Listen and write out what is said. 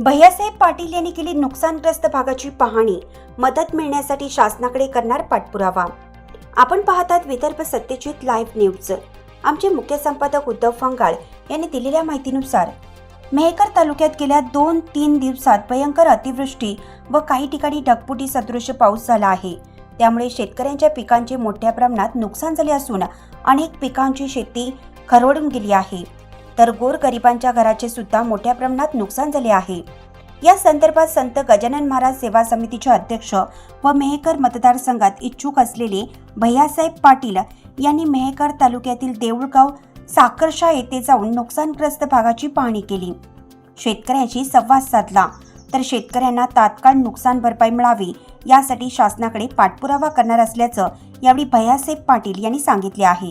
भैयासाहेब पाटील यांनी केली नुकसानग्रस्त भागाची पाहणी. मदत मिळण्यासाठी शासनाकडे करणार पाठपुरावा. आपण पाहतात विदर्भ सत्यजित लाईव्ह न्यूज. आमचे मुख्य संपादक उद्धव फंगाळ यांनी दिलेल्या माहितीनुसार मेहकर तालुक्यात गेल्या दोन तीन दिवसात भयंकर अतिवृष्टी व काही ठिकाणी ढगपुटी सदृश पाऊस झाला आहे. त्यामुळे शेतकऱ्यांच्या पिकांचे मोठ्या प्रमाणात नुकसान झाले असून अनेक पिकांची शेती खरवडून गेली आहे. तर गोरगरिबांच्या घराचे सुद्धा मोठ्या प्रमाणात नुकसान झाले आहे. या संदर्भात संत गजानन महाराज सेवा समितीचे अध्यक्ष व मेहकर मतदारसंघात इच्छुक असलेले भैयासाहेब पाटील यांनी मेहकर तालुक्यातील देऊळगाव साखरशा येथे जाऊन नुकसानग्रस्त भागाची पाहणी केली. शेतकऱ्यांशी संवाद साधला तर शेतकऱ्यांना तात्काळ नुकसान भरपाई मिळावी यासाठी शासनाकडे पाठपुरावा करणार असल्याचं यावेळी भैयासाहेब पाटील यांनी सांगितले आहे.